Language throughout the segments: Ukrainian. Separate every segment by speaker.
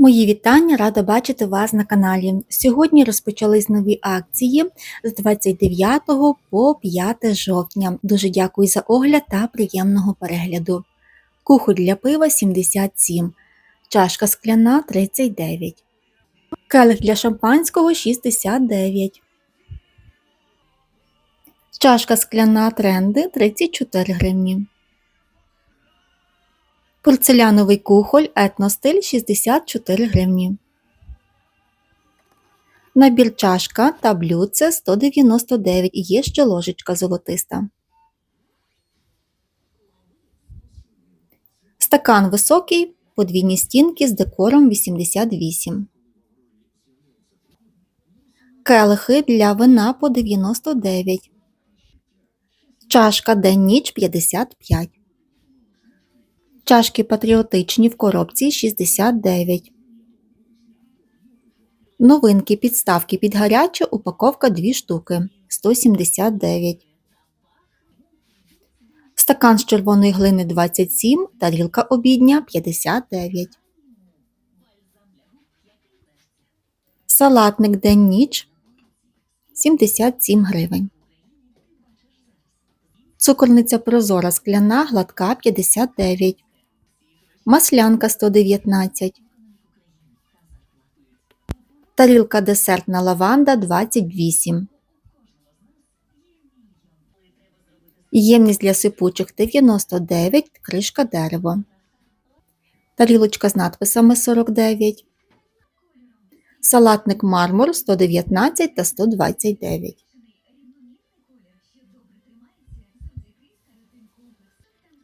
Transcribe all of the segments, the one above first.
Speaker 1: Мої вітання, рада бачити вас на каналі. Сьогодні розпочались нові акції з 29 по 5 жовтня. Дуже дякую за огляд та приємного перегляду. Кухоль для пива 77, чашка скляна 39, келих для шампанського 69, чашка скляна тренди 34 гривні. Порцеляновий кухоль етностиль 64 гривні. Набір чашка та блюдце 199 і є ще ложечка золотиста. Стакан високий, подвійні стінки з декором 88. Келихи для вина по 99. Чашка день ніч 55. Чашки патріотичні в коробці 69. Новинки підставки під гарячу упаковка 2 штуки 179. Стакан з червоної глини 27, тарілка обідня 59. Салатник день ніч 77 гривень. Цукорниця прозора скляна гладка 59 маслянка 119, тарілка десертна лаванда 28, ємність для сипучих 99, кришка дерево, тарілочка з надписами 49, салатник мармур 119 та 129.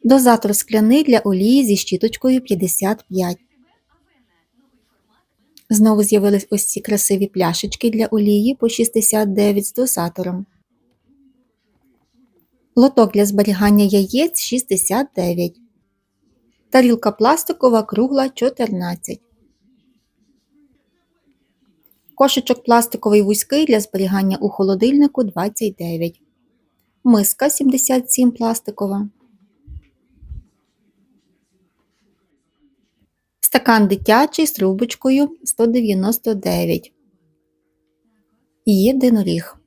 Speaker 1: Дозатор скляний для олії зі щіточкою 55. Знову з'явились ось ці красиві пляшечки для олії по 69 з дозатором. Лоток для зберігання яєць 69. Тарілка пластикова кругла 14. Кошечок пластиковий вузький для зберігання у холодильнику 29. Миска 77 пластикова. Стакан дитячий з трубочкою 199. І єдиноріг.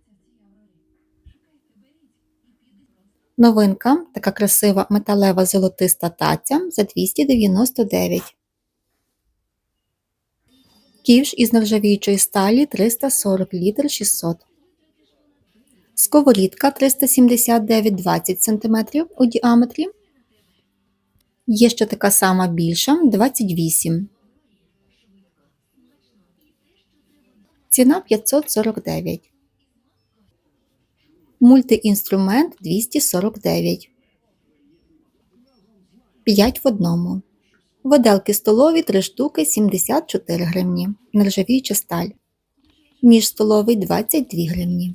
Speaker 1: Новинка така красива металева золотиста таця за 299. Ківш із нержавіючої сталі 340 літр 600. Сковорідка 379 20 см у діаметрі. Є ще така сама більша 28. Ціна 549. Мультиінструмент 249. 5 в одному. Виделки столові 3 штуки 74 гривні. Нержавіюча сталь. Ніж столовий 22 гривні.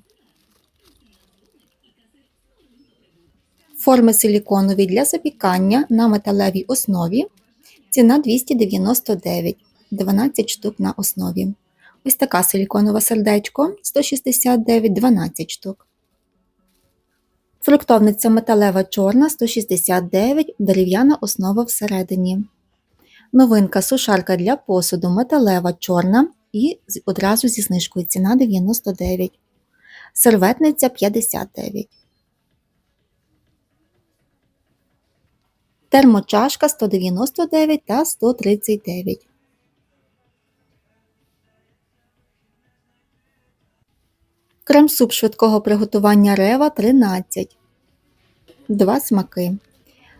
Speaker 1: Форми силіконові для запікання на металевій основі. Ціна 299 12 штук на основі. Ось така силіконова сердечко 169 12 штук. Фруктовниця металева чорна 169 дерев'яна основа всередині. Новинка сушарка для посуду металева чорна і одразу зі знижкою ціна 99. Серветниця 59. Термочашка 199 та 139. Крем-суп швидкого приготування рева 13. Два смаки.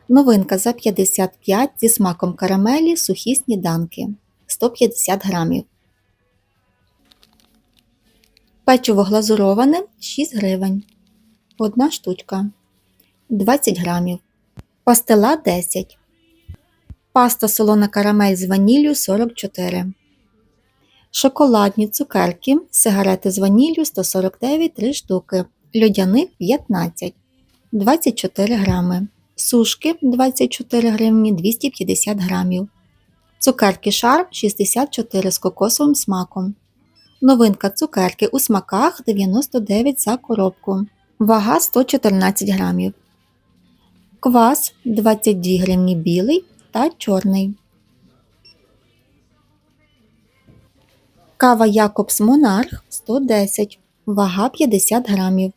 Speaker 1: Новинка за 55 зі смаком карамелі сухі сніданки 150 грамів. Печиво глазуроване 6 гривень. Одна штучка 20 грамів. Пастила 10. Паста солона карамель з ваніллю 44. Шоколадні цукерки. Сигарети з ваніллю 149 3 штуки. Льодяник 15 24 грами. Сушки 24 гривні 250 грамів. Цукерки шарп 64 з кокосовим смаком. Новинка цукерки у смаках 99 за коробку. Вага 114 грамів квас 22 гривні білий та чорний. Кава Якобс Монарх 110, вага 50 грамів.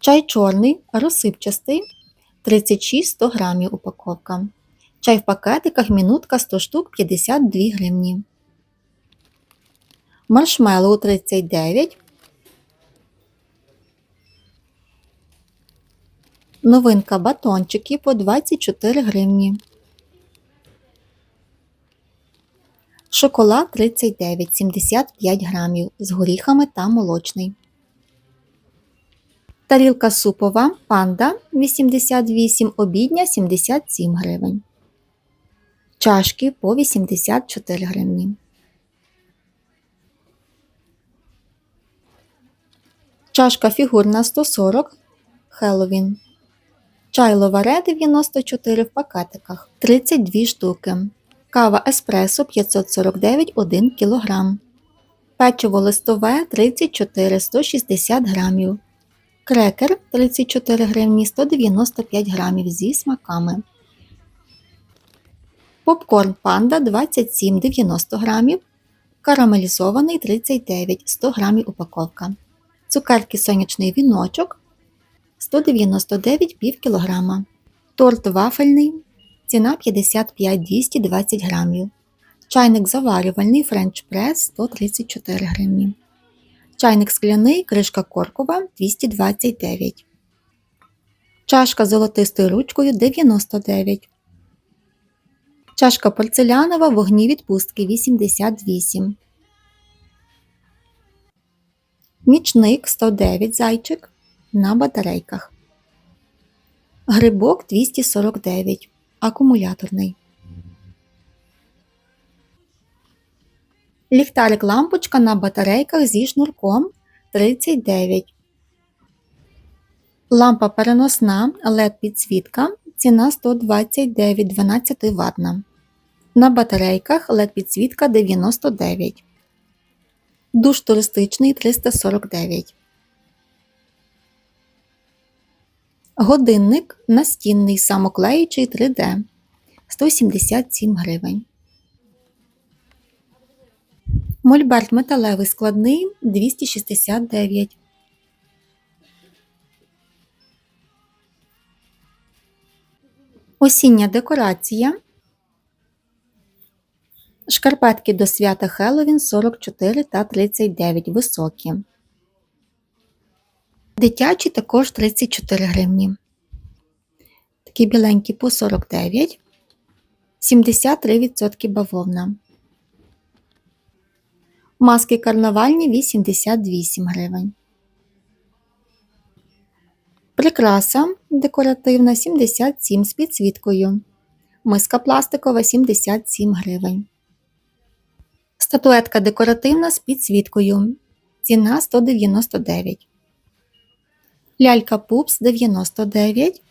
Speaker 1: Чай чорний, розсипчастий 36-100 грамів упаковка. Чай в пакетиках мінутка 100 штук 52 гривні. Маршмеллоу 39. Новинка батончики по 24 гривні. Шоколад 39, 75 грамів з горіхами та молочний. Тарілка супова панда 88, обідня 77 гривень. Чашки по 84 гривні. Чашка фігурна 140 Хеллоуін. Чай ловаре 94 в пакетиках 32 штуки. Кава еспресо 549 1 кг. Печиво листове 34 160 грамів. Крекер 34 гривні 195 грамів зі смаками. Попкорн панда 27 90 грамів. Карамелізований 39 100 грамів упаковка. Цукерки сонячний віночок 199 пів кілограма. Торт вафельний. Ціна 55 220 грамів. Чайник заварювальний френч прес 134 гривні. Чайник скляний, кришка коркова 229. Чашка з золотистою ручкою 99. Чашка порцелянова вогні відпустки 88. Нічник 109 зайчик на батарейках. Грибок 249. Акумуляторний. Ліхтарик лампочка на батарейках зі шнурком 39. Лампа переносна LED підсвітка. Ціна 129 12 ватна. На батарейках LED підсвітка 99. Душ туристичний 349. Годинник настінний самоклеючий 3D 177 гривень. Мольберт металевий складний 269. Осіння декорація. Шкарпетки до свята Хеллоуін 44 та 39 високі. Дитячі також 34 гривні. Такі біленькі по 49, 73% бавовна. Маски карнавальні 88 гривень. Прикраса декоративна 77 з підсвіткою. Миска пластикова 77 гривень. Статуетка декоративна з підсвіткою. Ціна 199. Лялька Пупс 99.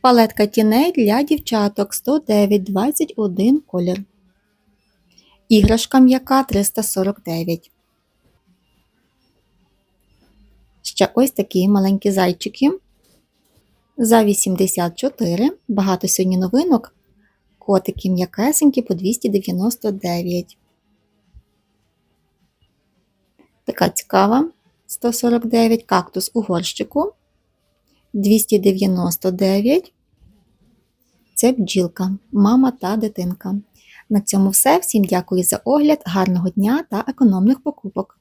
Speaker 1: Палетка тіней для дівчаток 109 21 колір. Іграшка м'яка 349. Ще ось такі маленькі зайчики. За 84. Багато сьогодні новинок. Котики м'якесенькі по 299. Така цікава. 149 кактус у горщику. 299. Це бджілка, мама та дитинка. На цьому все. Всім дякую за огляд, гарного дня та економних покупок!